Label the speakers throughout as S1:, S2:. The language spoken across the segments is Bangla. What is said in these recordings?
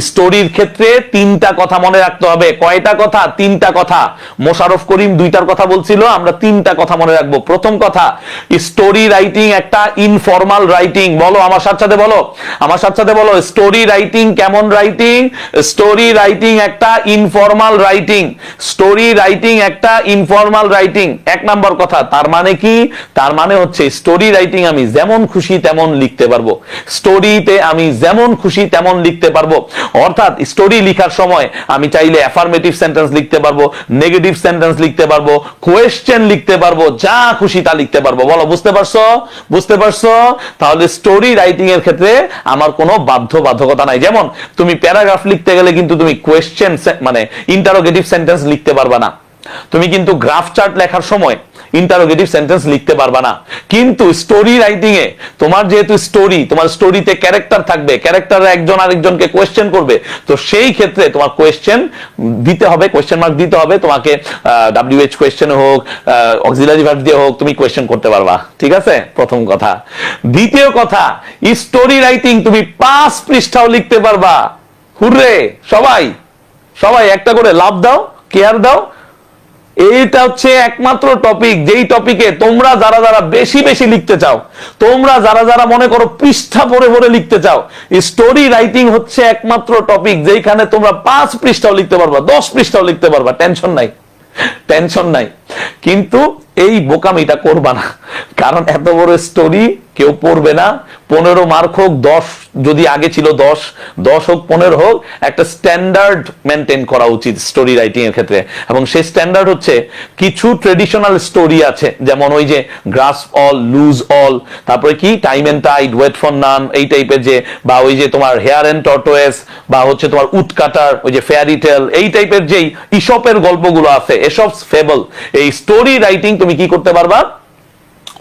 S1: স্টোরির ক্ষেত্রে তিনটা কথা মনে রাখতে হবে। কয়টা কথা? তিনটা কথা। মোশারফ করিম দুইটার কথা বলছিল, আমরা তিনটা কথা মনে রাখব। প্রথম কথা, স্টোরি রাইটিং একটা ইনফর্মাল রাইটিং। বলো আমার সাথে সাথে বলো। আমার সাথে সাথে বলো, স্টোরি রাইটিং কেমন রাইটিং? স্টোরি রাইটিং একটা ইনফর্মাল রাইটিং। স্টোরি রাইটিং একটা ইনফর্মাল রাইটিং। এক নাম্বার কথা, তার মানে কি? তার মানে হচ্ছে স্টোরি রাইটিং আমি যেমন খুশি তেমন লিখতে পারব। স্টোরিতে আমি যেমন খুশি তেমন লিখতে পারব। অর্থাৎ স্টোরি লেখার সময় আমি চাইলে অ্যাফার্মেটিভ সেন্টেন্স লিখতে পারব নেগেটিভ সেন্টেন্স লিখতে পারব কোয়েশ্চেন লিখতে পারব, যা খুশি তা লিখতে পারব। বলো, বুঝতে পারছ? বুঝতে পারছ? তাহলে স্টোরি রাইটিং এর ক্ষেত্রে আমার কোনো বাধ্যবাধকতা নাই। যেমন, তুমি প্যারাগ্রাফ লিখতে গেলে কিন্তু তুমি কোয়েশ্চেন মানে ইন্টারোগেটিভ সেন্টেন্স লিখতে পারবা না। তুমি কিন্তু গ্রাফ চার্ট লেখার সময় ইন্টারোগেটিভ সেন্টেন্স লিখতে পারবা না। কিন্তু স্টোরি রাইটিং এ তোমার যেহেতু স্টোরি তোমার স্টোরিতে ক্যারেক্টার থাকবে ক্যারেক্টার একজন আরেকজনকে কোয়েশ্চেন করবে, তো সেই ক্ষেত্রে তোমার কোয়েশ্চেন দিতে হবে কোয়েশ্চেন মার্ক দিতে হবে, তোমাকে ডাব্লিউএইচ কোয়েশ্চেন হোক অক্সিলারি ভার্ব দিয়ে হোক, তুমি কোয়েশ্চেন করতে পারবা। ঠিক আছে? প্রথম কথা। দ্বিতীয় কথা স্টোরি রাইটিং তুমি পাঁচ পৃষ্ঠাও লিখতে পারবা। হুররে! সবাই সবাই একটা করে লাভ দাও কেয়ার দাও এইটা হচ্ছে একমাত্র টপিক যেই টপিকে তোমরা যারা যারা বেশি বেশি লিখতে চাও, তোমরা যারা যারা মনে করো পৃষ্ঠা ভরে ভরে লিখতে চাও স্টোরি রাইটিং হচ্ছে একমাত্র টপিক যেখানে তোমরা পাঁচ পৃষ্ঠাও লিখতে পারবা, দশ পৃষ্ঠাও লিখতে পারবা টেনশন নাই টেনশন নাই। কিন্তু এই বোকামিটা করবা না, কারণ এত বড় স্টোরি কেউ পড়বে না, পনেরো মার্ক হোক, দশ যদি আগে ছিল দশ দশ হোক পনেরো হোক, একটা স্ট্যান্ডার্ড মেনটেন করা উচিত স্টোরি রাইটিং এর ক্ষেত্রে। এবং সেই স্ট্যান্ডার্ড হচ্ছে কিছু ট্রেডিশনাল স্টোরি আছে, যেমন ওই যে গ্রাস অল লুজ অল তারপরে কি? Time and tide wait for none এই টাইপের যে, বা ওই যে তোমার হেয়ার এন্ড টটোয়েস বা হচ্ছে তোমার উটকাটার ওই যে ফেয়ারি টেল এই টাইপের যেই ইসপের গল্পগুলো আছে এসব ফেবল এই স্টোরি রাইটিং তুমি কি করতে পারবা?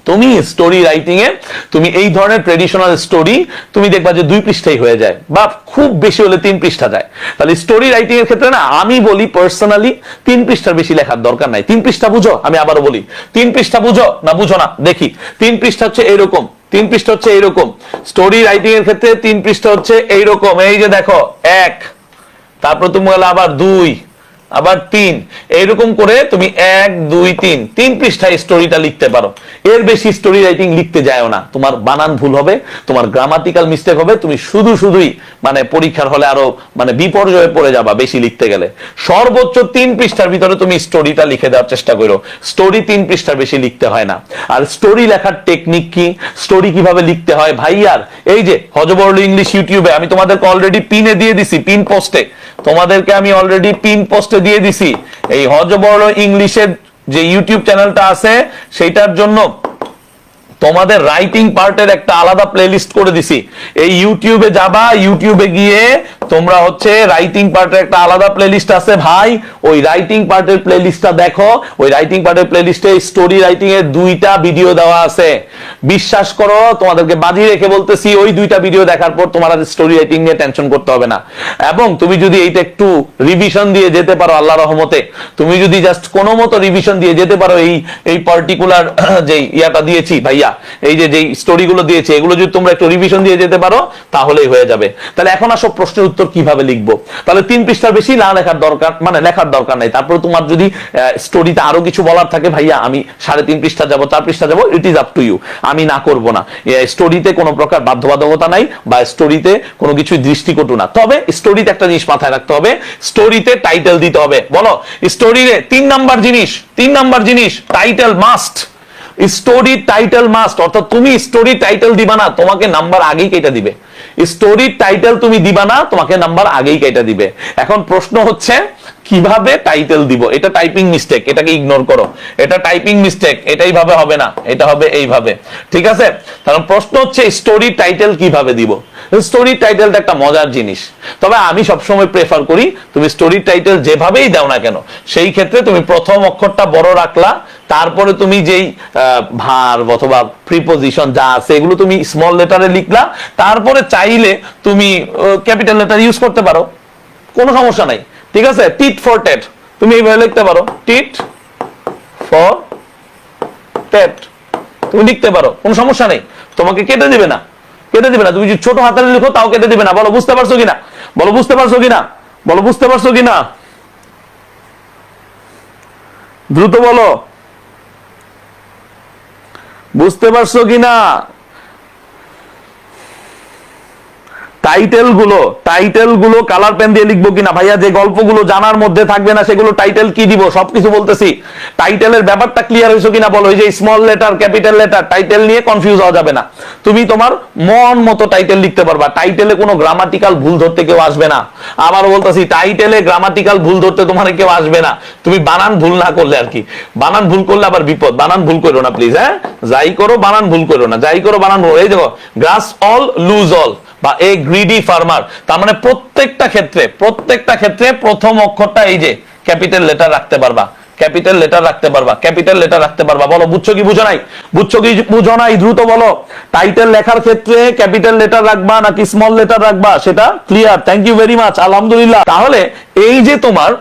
S1: তুমি স্টোরি রাইটিং এ, তুমি এই ধরনের ট্রেডিশনাল স্টোরি তুমি দেখবা যে দুই পৃষ্ঠাই হয়ে যায় বা খুব বেশি হলে তিন পৃষ্ঠা যায়। তাহলে স্টোরি রাইটিং এর ক্ষেত্রে না, আমি বলি পার্সোনালি তিন পৃষ্ঠার বেশি লেখার দরকার নাই। তিন পৃষ্ঠা বুঝো, আমি আবারও বলি। তিন পৃষ্ঠা বুঝো না বুঝো না, দেখি। তিন পৃষ্ঠা হচ্ছে এইরকম তিন পৃষ্ঠা হচ্ছে এইরকম স্টোরি রাইটিং এর ক্ষেত্রে তিন পৃষ্ঠা হচ্ছে এইরকম, এই যে দেখো, এক। তারপর তুমি আবার দুই। আবার তিন। এইরকম করে তুমি এক, দুই, তিন। তিন পৃষ্ঠায় স্টোরিটা লিখতে পারো। এর বেশি স্টোরি রাইটিং লিখতে যায়ও না। তোমার বানান ভুল হবে, তোমার গ্রামাটিক্যাল মিস্টেক হবে, তুমি শুধু শুধুই মানে পরীক্ষার হলে আরও মানে বিপর্যয়ে পড়ে যাবা বেশি লিখতে গেলে। সর্বোচ্চ তিন পৃষ্ঠার ভিতরে তুমি স্টোরিটা লিখে দেওয়ার চেষ্টা করো। স্টোরি তিন পৃষ্ঠার বেশি লিখতে হয় না। আর স্টোরি লেখার টেকনিক কি? স্টোরি কীভাবে লিখতে হয়? ভাইয়ার, এই যে হজবরল ইংলিশ ইউটিউবে, আমি তোমাদেরকে অলরেডি পিনে দিয়ে দিছি পিন পোস্টে তোমাদেরকে আমি অলরেডি পিন পোস্টে দিয়ে দিছি। এই হজ বড় ইংলিশের যে ইউটিউব চ্যানেলটা আছে সেইটার জন্য তোমাদের রাইটিং পার্টের একটা আলাদা প্লেলিস্ট করে দিছি। এই ইউটিউবে যাবা ইউটিউবে গিয়ে তোমরা হচ্ছে রাইটিং পার্টের একটা আলাদা প্লেলিস্ট আছে ভাই। ওই রাইটিং পার্টের প্লেলিস্টটা দেখো। ওই রাইটিং পার্টের প্লেলিস্টে স্টোরি রাইটিং এর দুইটা ভিডিও দেওয়া আছে। বিশ্বাস করো, তোমাদেরকে বাজি রেখে বলতেছি, ওই দুইটা ভিডিও দেখার পর তোমার স্টোরি রাইটিং নিয়ে টেনশন করতে হবে না। এবং তুমি যদি এইটা একটু রিভিশন দিয়ে যেতে পারো আল্লাহ রহমতে, তুমি যদি জাস্ট কোনো মতো রিভিশন দিয়ে যেতে পারো এই এই পার্টিকুলার যে ইয়াটা দিয়েছি ভাইয়া এই যে, যেই স্টোরিগুলো দিয়েছি, এগুলো যদি তোমরা একটু রিভিশন দিয়ে যেতে পারো, তাহলেই হয়ে যাবে। তাহলে এখন আসো প্রশ্নের উত্তর কীভাবে লিখব? তাহলে তিন পৃষ্ঠার বেশি না লেখার দরকার মানে লেখার দরকার নাই। তারপরে তোমার যদি স্টোরিতে আরও কিছু বলার থাকে, ভাইয়া, আমি সাড়ে তিন পৃষ্ঠা যাব, চার পৃষ্ঠা যাব it is up to you আমি না করব না। স্টোরিতে কোনো প্রকার বাধ্যবাধকতা নাই, বা স্টোরিতে কোনো কিছু দৃষ্টিকটু না। তবে স্টোরিতে একটা জিনিস মাথায় রাখতে হবে স্টোরিতে টাইটেল দিতে হবে। বলো স্টোরিতে তিন নাম্বার জিনিস, তিন নাম্বার জিনিস title must story title must অর্থাৎ তুমি স্টোরি টাইটেল দিবা না, তোমাকে নাম্বার আগেই কেটে দিবে। স্টোরি টাইটেল তুমি দিবা না, তোমাকে নাম্বার আগেই কেটে দিবে। এখন প্রশ্ন হচ্ছে কীভাবে টাইটেল দিব? এটা টাইপিং মিস্টেক এটাকে ইগনোর করো। এটা টাইপিং মিস্টেক এটাই ভাবে হবে না, এটা হবে এইভাবে। ঠিক আছে? কারণ প্রশ্ন হচ্ছে স্টোরি টাইটেল কীভাবে দিব? স্টোরি টাইটেলটা একটা মজার জিনিস। তবে আমি সবসময় প্রেফার করি, তুমি স্টোরি টাইটেল যেভাবেই দাও না কেন, সেই ক্ষেত্রে তুমি প্রথম অক্ষরটা বড় রাখলা, তারপরে তুমি যেই ভার অথবা প্রিপোজিশন যা আছে, এগুলো তুমি স্মল লেটারে লিখলা, তারপরে চাইলে তুমি ক্যাপিটাল লেটার ইউজ করতে পারো। কোনো সমস্যা নাই। ঠিক আছে? টিট ফর টেট তুমি এইভাবে লিখতে পারো। টিট ফর টেট তুমি লিখতে পারো। কোনো সমস্যা নেই। তোমাকে কেটে দিবে না। কেটে দিবে না। তুমি যদি ছোট হাতের লিখো, তাও কেটে দিবে না। বলো, বুঝতে পারছ কিনা? বলো, বুঝতে পারছ কিনা? বলো, বুঝতে পারছ কিনা? দ্রুত বলো। বুঝতে পারছ কিনা? টাইটেলগুলো টাইটেলগুলো কালার পেন দিয়ে লিখব কিনা? ভাইয়া, যে গল্পগুলো জানার মধ্যে থাকবে না, সেগুলো টাইটেল কি দিব? সবকিছু বলতেছি। টাইটেলের ব্যাপারটা ক্লিয়ার হয়েছে কিনা বলো? এই যে small letter capital letter title নিয়ে কনফিউজ হওয়া যাবে না। তুমি তোমার মন মতো টাইটেল লিখতে পারবা। টাইটেলে কোনো গ্রামাটিক্যাল ভুল ধরতে কেউ আসবে না। আবার বলতেছি টাইটেলে গ্রামাটিক্যাল ভুল ধরতে তোমার কেউ আসবে না। তুমি বানান ভুল না করলে আর কি। বানান ভুল করলে আবার বিপদ। বানান ভুল করো না প্লিজ হ্যাঁ? যাই করো, বানান ভুল করো না। যাই করো, বানান ভুল। এই দেখো গ্রাস অল লুজ অল বা এ গ্রিডি ফার্মার তার মানে প্রত্যেকটা ক্ষেত্রে প্রত্যেকটা ক্ষেত্রে প্রথম অক্ষরটা এই যে ক্যাপিটাল লেটার রাখতে পারবা। ক্যাপিটাল লেটার রাখতে পারবা। ক্যাপিটাল লেটার রাখতে পারবা। বলো, বুঝছ কি বুঝো নাই? বুঝছ কি বুঝো নাই? দ্রুত বলো। টাইটেল লেখার ক্ষেত্রে ক্যাপিটাল লেটার রাখবা নাকি স্মল লেটার রাখবা, সেটা clear thank you very much আলহামদুলিল্লাহ। তাহলে এই যে তোমার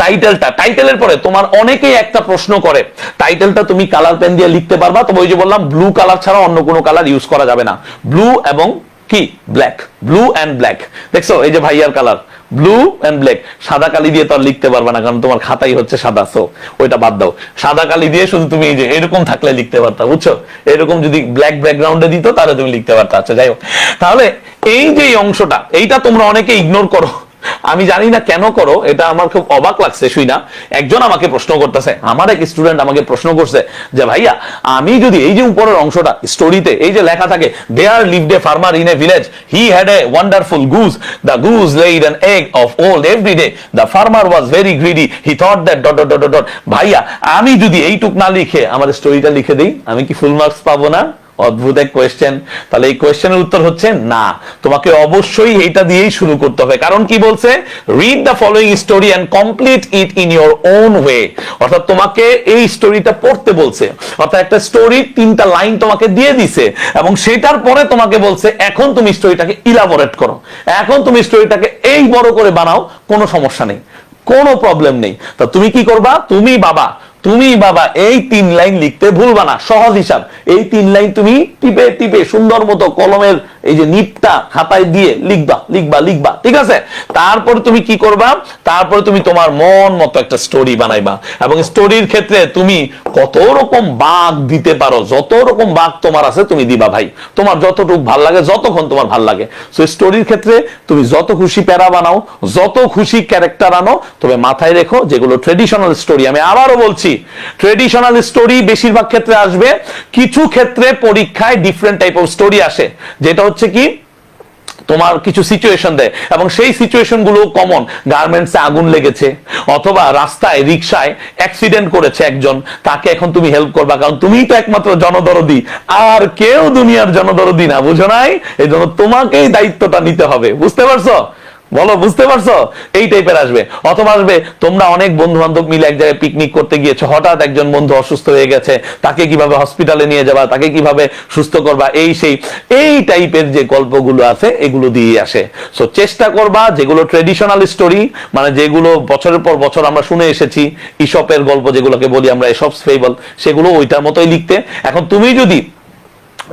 S1: টাইটেলটা টাইটেলের পরে তোমার অনেকেই একটা প্রশ্ন করে। টাইটেলটা তুমি কালার পেন দিয়ে লিখতে পারবা। তবে ওই যে বললাম ব্লু কালার ছাড়া অন্য কোনো কালার ইউজ করা যাবে না। ব্লু এবং কি? ব্ল্যাক ব্লু অ্যান্ড ব্ল্যাক দেখছ? এই যে ভাইয়ার কালার ব্লু অ্যান্ড ব্ল্যাক সাদা কালি দিয়ে তো আর লিখতে পারবে না, কারণ তোমার খাতাই হচ্ছে সাদা সো ওইটা বাদ দাও। সাদা কালি দিয়ে শুধু তুমি এই যে এরকম থাকলে লিখতে পারতা, বুঝছ? এরকম যদি ব্ল্যাক ব্যাকগ্রাউন্ডে দিত, তাহলে তুমি লিখতে পারতা। আচ্ছা যাই হোক। তাহলে এই যে অংশটা, এইটা তোমরা অনেকে ইগনোর করো। আমি জানি না কেন করো, এটা আমার খুব অবাক লাগছে, শুই না। একজন আমাকে প্রশ্ন করতেছে, আমার এক স্টুডেন্ট আমাকে প্রশ্ন করছে যে, ভাইয়া, আমি যদি এই যে উপরের অংশটা স্টোরিতে এই যে লেখা থাকে there lived a farmer in a village he had a wonderful goose the goose laid an egg of gold every day the farmer was very greedy he thought that dot dot dot ভাইয়া, আমি যদি এইটুক না লিখে, আমার স্টোরিটা লিখে দিই, আমি কি ফুল মার্কস পাবো না? অদ্ভুত এক কোয়েশ্চেন তাহলে এই কোয়েশ্চেনের উত্তর হচ্ছে না। তোমাকে অবশ্যই এটা দিয়েই শুরু করতে হবে। কারণ কি বলছে? Read the following story and complete it in your own way অর্থাৎ তোমাকে এই স্টোরিটা পড়তে বলছে। অর্থাৎ একটা স্টোরি তিনটা লাইন তোমাকে দিয়ে দিছে এবং সেটার পরে তোমাকে বলছে, এখন তুমি স্টোরিটাকে ইলাবোরেট করো। এখন তুমি স্টোরিটাকে এই বড় করে বানাও, কোনো সমস্যা নেই। কোনো প্রবলেম নেই। তা তুমি কি করবা? তুমি বাবা তুমি বাবা, এই তিন লাইন লিখতে ভুলবা না, সহজ হিসাব। এই তিন লাইন তুমি টিপে টিপে সুন্দর মতো কলমের এই যে নিপটা খাতায় দিয়ে লিখবা লিখবা লিখবা, ঠিক আছে? তারপর তুমি কি করবা? তারপর তুমি তোমার মন মতো একটা স্টোরি বানাইবা। এবং স্টোরির ক্ষেত্রে তুমি কত রকম বাঘ দিতে পারো, যত রকম বাঘ তোমার আছে তুমি দিবা ভাই। তোমার যতটুকু ভালো লাগে, যতক্ষণ তোমার ভালো লাগে। সো স্টোরির ক্ষেত্রে তুমি যত খুশি প্যারা বানাও, যত খুশি ক্যারেক্টার আনো, তবে মাথায় রেখো যেগুলো ট্রেডিশনাল স্টোরি আমি আবারও বলছি ট্রেডিশনাল স্টোরি বেশিরভাগ ক্ষেত্রে আসবে। কিছু ক্ষেত্রে পরীক্ষায় ডিফারেন্ট টাইপ অফ স্টোরি আসে। যেটা হচ্ছে কি? তোমার কিছু সিচুয়েশন দেয়। এবং সেই সিচুয়েশনগুলো কমন গার্মেন্টসে আগুন লেগেছে, অথবা রাস্তায় রিক্সায় অ্যাক্সিডেন্ট করেছে একজন। তাকে এখন তুমি হেল্প করবা। কারণ তুমি তো একমাত্র জনদরদি। আর কেউ দুনিয়ার জনদরদি না, বুঝো নাই? এই জন্য তোমাকেই দায়িত্বটা নিতে হবে। বুঝতে পারছ? বলো, বুঝতে পারছ? এই টাইপের আসবে। অথবা আসবে, তোমরা অনেক বন্ধু বান্ধব মিলে এক জায়গায় পিকনিক করতে গিয়েছো, হঠাৎ একজন বন্ধু অসুস্থ হয়ে গেছে, তাকে কীভাবে হসপিটালে নিয়ে যাবা, তাকে কীভাবে সুস্থ করবা, এই সেই, এই টাইপের যে গল্পগুলো আছে, এগুলো দিয়ে আসে। সো চেষ্টা করবা, যেগুলো ট্রেডিশনাল স্টোরি মানে যেগুলো বছরের পর বছর আমরা শুনে এসেছি ইসপের গল্প যেগুলোকে বলি আমরা এসব ফেবল সেগুলো ওইটার মতোই লিখতে। এখন তুমি যদি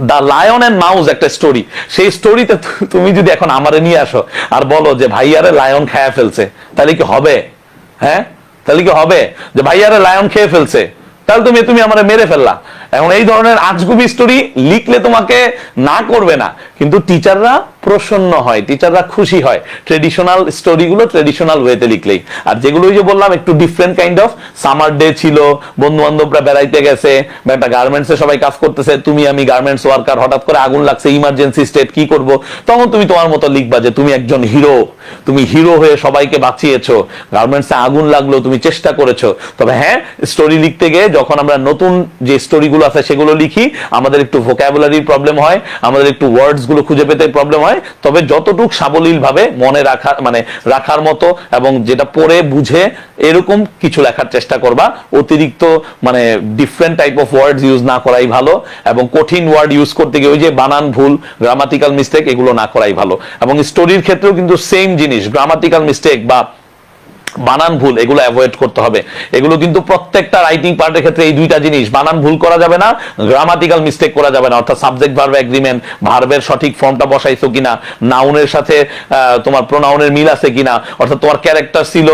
S1: দ্য লায়ন অ্যান্ড মাউস একটা স্টোরি সেই স্টোরিতে তুমি যদি এখন আমারে নিয়ে আসো আর বলো যে ভাইয়ারে লায়ন খেয়ে ফেলছে, তাহলে কি হবে? হ্যাঁ? তাহলে কি হবে? যে ভাইয়ারে লায়ন খেয়ে ফেলছে, তাহলে তুমি তুমি আমারে মেরে ফেললা। এখন এই ধরনের আজগুবি স্টোরি লিখলে তোমাকে না করবে না। কিন্তু টিচাররা প্রসন্ন হয় টিচাররা খুশি হয়। ট্রেডিশনাল স্টোরিগুলো ট্রেডিশনাল ওয়েতে লিখলেই। আর যেগুলো ওই যে বললাম, একটু different kind of summer day ছিল বন্ধু বান্ধবরা বেড়াইতে গেছে বা একটা গার্মেন্টসে সবাই কাজ করতেছে, তুমি আমি গার্মেন্টস ওয়ার্কার হঠাৎ করে আগুন লাগছে ইমার্জেন্সি স্টেট কি করব? তখন তুমি তোমার মতো লিখবা যে তুমি একজন হিরো তুমি হিরো হয়ে সবাইকে বাঁচিয়েছো। গার্মেন্টসে আগুন লাগল, তুমি চেষ্টা করেছ। তবে হ্যাঁ স্টোরি লিখতে গিয়ে যখন আমরা নতুন যে স্টোরিগুলো আছে সেগুলো লিখি। আমাদের একটু ভোকাবুলারির প্রবলেম হয়, আমাদের একটু ওয়ার্ডসগুলো খুঁজে পেতে প্রবলেম হয়। তবে যতটুক সাবলীল ভাবে মনে রাখা মানে রাখার মতো এবং যেটা পড়ে, বুঝে, এরকম কিছু লেখার চেষ্টা করবা। অতিরিক্ত মানে different type of words use না করাই ভালো এবং কঠিন ওয়ার্ড ইউজ করতে গিয়ে ওই যে বানান ভুল গ্রামাটিক্যাল মিস্টেক এগুলো না করাই ভালো। এবং স্টোরির ক্ষেত্রেও কিন্তু সেম জিনিস গ্রামাটিক্যাল মিস্টেক বা বানান ভুল, এগুলো অ্যাভয়েড করতে হবে। এগুলো কিন্তু প্রত্যেকটা রাইটিং পার্টের ক্ষেত্রে এই দুইটা জিনিস, বানান ভুল করা যাবে না গ্রামাটিক্যাল মিস্টেক করা যাবে না, অর্থাৎ সাবজেক্ট ভার্ব এগ্রিমেন্ট ভার্বের সঠিক ফর্মটা বসাইছো কিনা নাউনের সাথে তোমার প্রোনাউনের মিল আছে কিনা, অর্থাৎ তোমার ক্যারেক্টার ছিল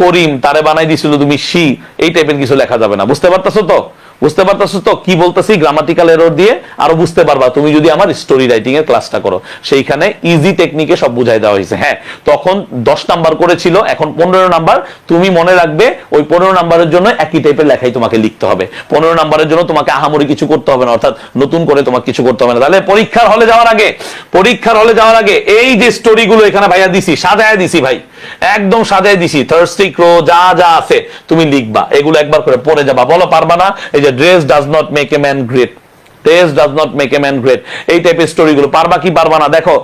S1: করিম, তারে বানাই দিছিল তুমি শি এই টাইপের কিছু লেখা যাবে না। বুঝতে পারতেছো তো? বুঝতে পারতেছো তো? কি বলতেছি? গ্রামাটিক্যাল এরর দিয়ে? আরও বুঝতে পারবা। তুমি যদি আমার স্টোরি রাইটিং এর ক্লাসটা করো, সেইখানে ইজি টেকনিকে সব বুঝাই দেওয়া হয়েছে। হ্যাঁ তখন দশ নাম্বার করেছিল, এখন পনেরো নাম্বার তুমি মনে রাখবে, ওই পনেরো নাম্বারের জন্য একই টাইপের লেখাই তোমাকে লিখতে হবে। পনেরো নাম্বারের জন্য তোমাকে আহামরি কিছু করতে হবে না, অর্থাৎ নতুন করে তোমাকে কিছু করতে হবে না। তাহলে পরীক্ষার হলে যাওয়ার আগে, পরীক্ষার হলে যাওয়ার আগে, এই যে স্টোরিগুলো এখানে ভাইয়া দিছি, সাজায় দিছি ভাই। একদম সাজায় দিছি থার্স্টি ক্রো যা যা আছে, তুমি লিখবা। এগুলো একবার করে পড়ে যাবা। বলো, পারবা না? এই যে dress does not make a man great dress does not make a man great এই টাইপের স্টোরিগুলো পারবা কি পারবা না? দেখো।